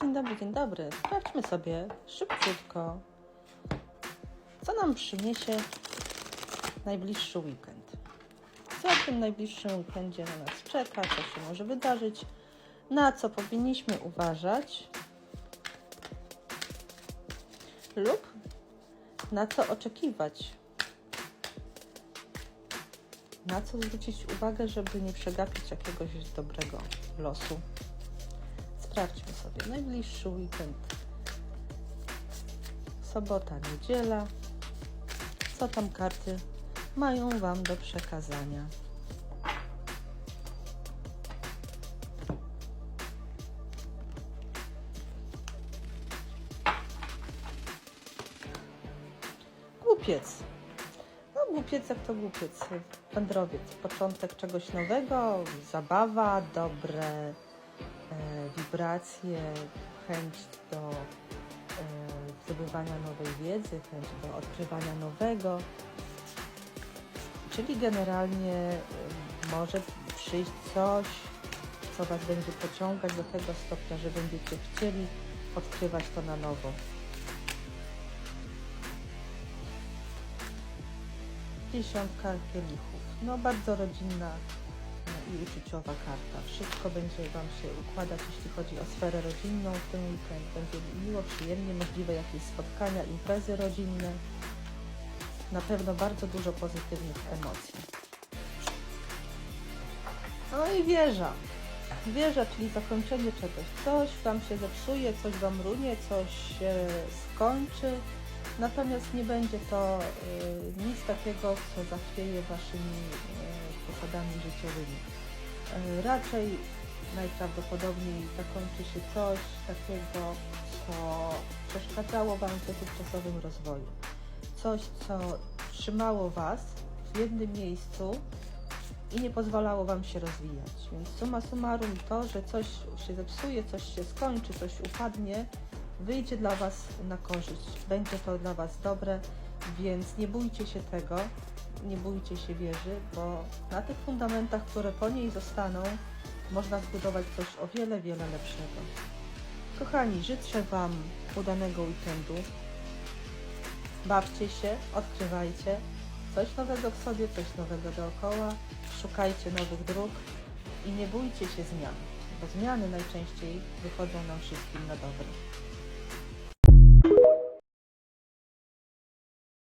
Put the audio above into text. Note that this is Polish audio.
Dzień dobry, dzień dobry. Sprawdźmy sobie szybciutko, co nam przyniesie najbliższy weekend. Co w tym najbliższym weekendzie na nas czeka, co się może wydarzyć, na co powinniśmy uważać lub na co oczekiwać. Na co zwrócić uwagę, żeby nie przegapić jakiegoś dobrego losu. Sprawdźmy sobie najbliższy weekend. Sobota, niedziela. Co tam karty mają Wam do przekazania? Głupiec. No głupiec jak to głupiec. Wędrowiec. Początek czegoś nowego, zabawa, dobre wibracje, chęć do e, zdobywania nowej wiedzy, chęć do odkrywania nowego. Czyli generalnie e, może przyjść coś, co Was będzie pociągać do tego stopnia, że będziecie chcieli odkrywać to na nowo. Dziesiątka kielichów. No bardzo rodzinna i uczuciowa karta. Wszystko będzie Wam się układać, jeśli chodzi o sferę rodzinną w ten weekend. Będzie miło, przyjemnie, możliwe jakieś spotkania, imprezy rodzinne. Na pewno bardzo dużo pozytywnych emocji. No i wieża. Wieża, czyli zakończenie czegoś. Coś Wam się zepsuje, coś Wam runie, coś się skończy. Natomiast nie będzie to y, nic takiego, co zachwieje Waszymi y, posadami życiowymi. Y, raczej najprawdopodobniej zakończy się coś takiego, co przeszkadzało Wam w dotychczasowym rozwoju. Coś, co trzymało Was w jednym miejscu i nie pozwalało Wam się rozwijać. Więc summa summarum to, że coś się zepsuje, coś się skończy, coś upadnie, wyjdzie dla Was na korzyść. Będzie to dla Was dobre, więc nie bójcie się tego, nie bójcie się wieży, bo na tych fundamentach, które po niej zostaną, można zbudować coś o wiele, wiele lepszego. Kochani, życzę Wam udanego weekendu. Bawcie się, odkrywajcie coś nowego w sobie, coś nowego dookoła. Szukajcie nowych dróg i nie bójcie się zmian, bo zmiany najczęściej wychodzą nam wszystkim na dobre.